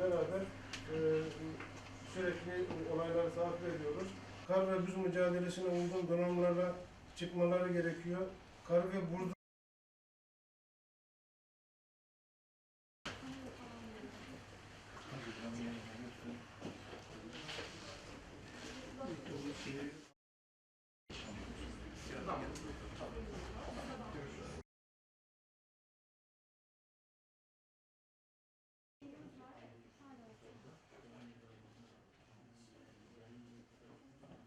beraber e, sürekli olayları takip ediyoruz. Kar ve buz mücadelesine uygun donanımlarla çıkmaları gerekiyor. Kar ve buz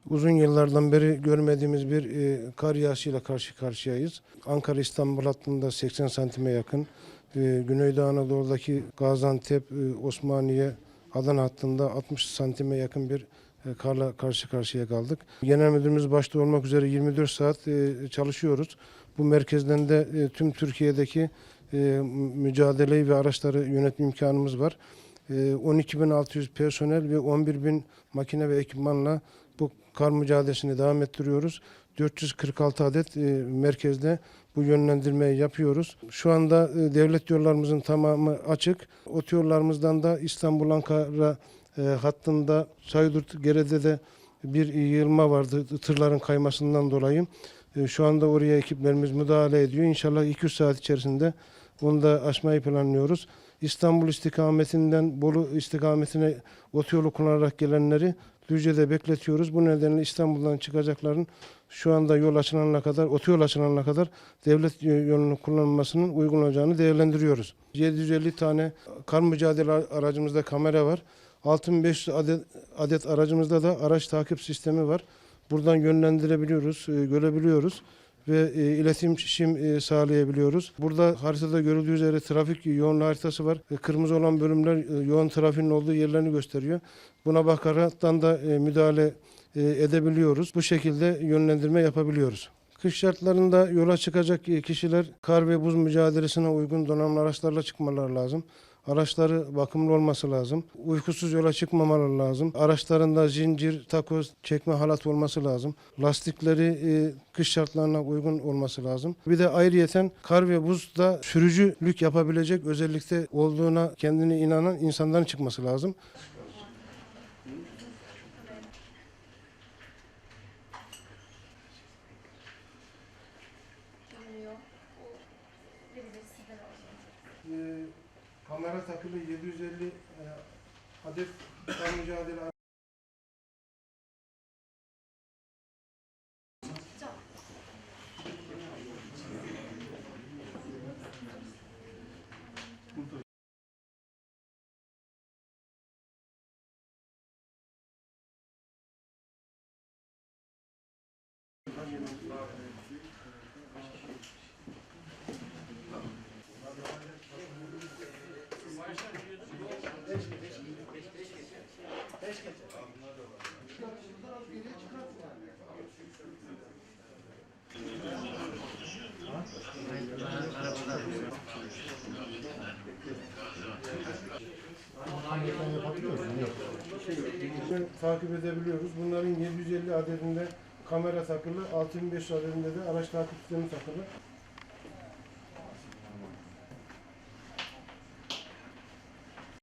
Uzun yıllardan beri görmediğimiz bir e, kar yağışıyla karşı karşıyayız. Ankara-İstanbul hattında 80 santime yakın, e, Güneydoğu Anadolu'daki Gaziantep, e, Osmaniye, Adana hattında 60 santime yakın bir e, karla karşı karşıya kaldık. Genel müdürümüz başta olmak üzere 24 saat e, çalışıyoruz. Bu merkezden de tüm Türkiye'deki mücadeleyi ve araçları yönetme imkanımız var. E, 12.600 personel ve 11.000 makine ve ekipmanla bu kar mücadelesini devam ettiriyoruz. 446 adet e, merkezde bu yönlendirmeyi yapıyoruz. Şu anda e, devlet yollarımızın tamamı açık. Otoyollarımızdan da İstanbul Ankara e, hattında Saydurt Gerede'de bir yığılma vardı tırların kaymasından dolayı. Şu anda oraya ekiplerimiz müdahale ediyor. İnşallah 200 saat içerisinde onu da aşmayı planlıyoruz. İstanbul istikametinden Bolu istikametine otoyolu kullanarak gelenleri Düzce'de bekletiyoruz. Bu nedenle İstanbul'dan çıkacakların şu anda yol açılana kadar, otoyol açılana kadar devlet yolunu kullanılmasının uygun olacağını değerlendiriyoruz. 750 tane kar mücadele aracımızda kamera var. 6500 adet, adet aracımızda da araç takip sistemi var. Buradan yönlendirebiliyoruz, e, görebiliyoruz ve e, iletişim e, sağlayabiliyoruz. Burada haritada görüldüğü üzere trafik yoğunluğu haritası var. E, Kırmızı olan bölümler e, yoğun trafiğin olduğu yerlerini gösteriyor. Buna bakaraktan da e, müdahale e, edebiliyoruz. Bu şekilde yönlendirme yapabiliyoruz. Kış şartlarında yola çıkacak e, kişiler kar ve buz mücadelesine uygun donanımlı araçlarla çıkmaları lazım. Araçları bakımlı olması lazım. Uykusuz yola çıkmamaları lazım. Araçlarında zincir, takoz, çekme halat olması lazım. Lastikleri e, kış şartlarına uygun olması lazım. Bir de ayrıyeten kar ve buzda sürücülük yapabilecek özellikte olduğuna kendine inanan insanların çıkması lazım. görünüyor. Sizden alacağım. Kamera takılı 750 e, adet kar mücadele Bunu takip edebiliyoruz. Bunların 750 adedinde kamera takılı, 6500 adedinde de araç takip sistemi takılı.